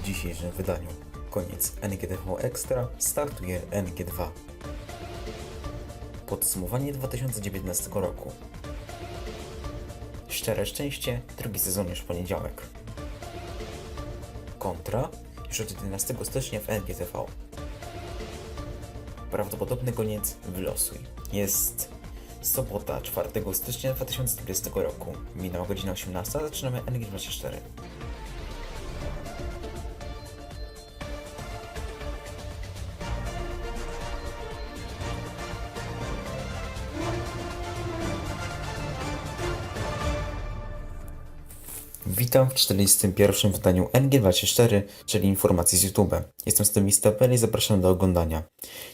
w dzisiejszym wydaniu. Koniec NGTV Extra, startuje NG2. Podsumowanie 2019 roku. Szczere szczęście, drugi sezon już poniedziałek. Kontra, już od 11 stycznia w NGTV. Prawdopodobny koniec wylosuj. Jest sobota 4 stycznia 2020 roku. Minęła godzina 18, zaczynamy NG24. Witam w 41. wydaniu NG24, czyli informacji z YouTube. Jestem z tym i zapraszam do oglądania.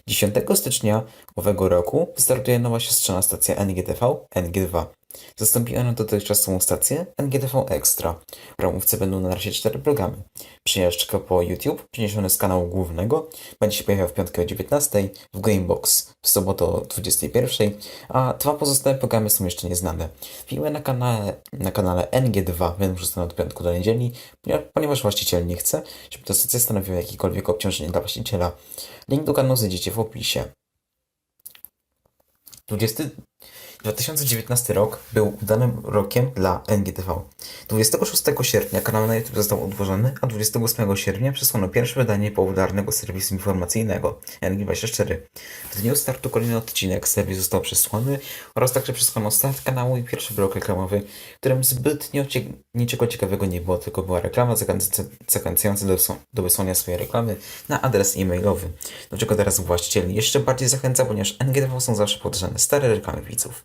10 stycznia owego roku wystartuje nowa siostrzana stacja NGTV, NG2. Zastąpi ona dotychczasową stację NGTV Extra. W ramówce będą na razie cztery programy. Przejażdżka po YouTube, przeniesiony z kanału głównego, będzie się pojawiał w piątkę o 19, w Gamebox w sobotę o 21, a dwa pozostałe programy są jeszcze nieznane. Filmy na kanale, na kanale NG2 będą wrzucone od piątku do niedzieli, ponieważ- właściciel nie chce, żeby ta stacja stanowiła jakiekolwiek obciążenie dla właściciela. Link do kanału znajdziecie w opisie. 20... 2019 rok był udanym rokiem dla NGTV. 26 sierpnia kanał na YouTube został odłożony, a 28 sierpnia przesłano pierwsze wydanie popularnego serwisu informacyjnego NG24. W dniu startu kolejny odcinek serwis został przesłany oraz także przesłano start kanału i pierwszy blok reklamowy, w którym zbytnio cie... niczego ciekawego nie było, tylko była reklama zachęcająca- do, do wysłania swojej reklamy na adres e-mailowy, do czego teraz właściciel jeszcze bardziej zachęca, ponieważ NGTV są zawsze podejrzane stare reklamy widzów.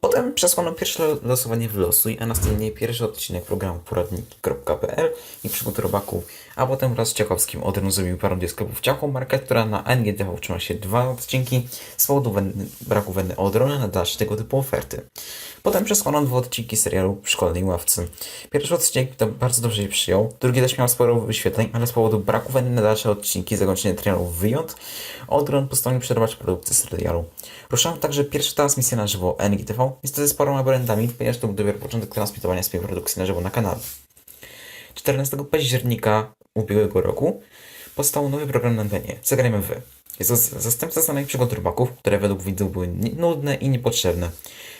Potem przesłano pierwsze lo- losowanie w losuj, a następnie pierwszy odcinek programu poradniki.pl i przygód robaków, a potem wraz z Ciachowskim Odryn zrobił parodię sklepów Ciacho, markę, która na NGTV utrzyma się dwa odcinki z powodu braku wenny Odrona na dalsze tego typu oferty. Potem przesłano dwa odcinki serialu w szkolnej ławce. Pierwszy odcinek to bardzo dobrze się przyjął, drugi też miał sporo wyświetleń, ale z powodu braku wenny na dalsze odcinki zakończenie trialu wyjąt, Odron postanowił przerwać produkcję serialu. Ruszała także pierwsza transmisja na żywo NGTV, niestety z paroma błędami, ponieważ to był dopiero początek transmitowania swojej produkcji na żywo na kanale. 14 października ubiegłego roku powstał nowy program na antenie. Zagrajmy wy. Jest to zastępca znanych przygód rybaków, które według widzów były nudne i niepotrzebne.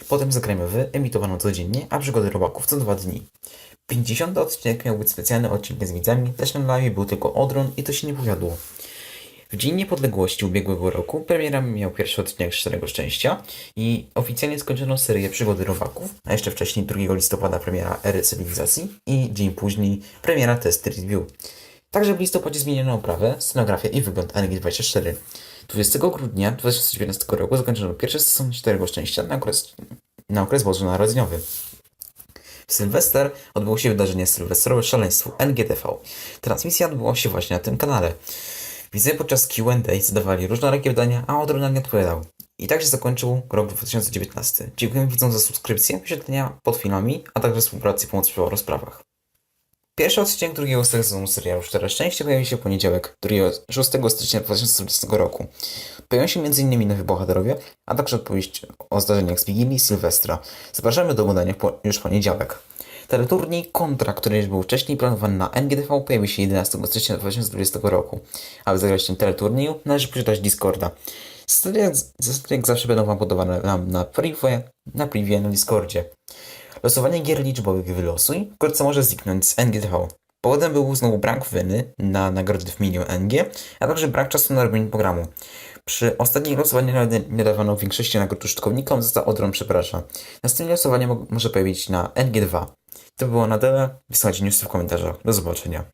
Potem Zagrajmy wy emitowano codziennie, a przygody rybaków co dwa dni. 50 odcinek miał być specjalny odcinek z widzami, też na live był tylko Odron i to się nie powiodło. W Dzień Niepodległości ubiegłego roku premiera miał pierwszy odcinek Szczerego Szczęścia i oficjalnie skończono serię Przygody Rowaków, a jeszcze wcześniej 2 listopada premiera Ery Cywilizacji i dzień później premiera Test Review. Także w listopadzie zmieniono oprawę, scenografię i wygląd NG24. 20 grudnia 2019 roku zakończono pierwszy sezon Szczerego Szczęścia na okres, na okres bożonarodzeniowy. W Sylwester odbyło się wydarzenie Sylwestrowe Szaleństwo NGTV. Transmisja odbyła się właśnie na tym kanale. Widzowie podczas Q&A zadawali różnorakie pytania, a Odrona nie odpowiadał. I tak się zakończył rok 2019. Dziękuję widzom za subskrypcję, wyświetlenia pod filmami, a także współpracę i pomoc przy rozprawach. Pierwszy odcinek drugiego sezonu serialu Szczere Szczęście pojawi się w poniedziałek, 2 6 stycznia 2020 roku. Pojawią się m.in. nowi bohaterowie, a także opowieść o zdarzeniach z Wigilii i Sylwestra. Zapraszamy do oglądania już w poniedziałek. Teleturniej Kontra, który już był wcześniej planowany na NGTV, pojawi się 11 stycznia 2020 roku. Aby zagrać tym teleturnieju, należy posiadać Discorda. Zasady jak, zawsze będą Wam podawane nam na privie, na privie na Discordzie. Losowanie gier liczbowych wylosuj wkrótce może zniknąć z NGTV. Powodem był znowu brak wyny na nagrody w menu NG, a także brak czasu na robienie programu. Przy ostatnim losowaniu nie dawano większości nagród użytkownikom, za to Odron przeprasza. Następne losowanie mo- może pojawić na NG2. To było na tyle. Wysłajcie newsy w komentarzach. Do zobaczenia.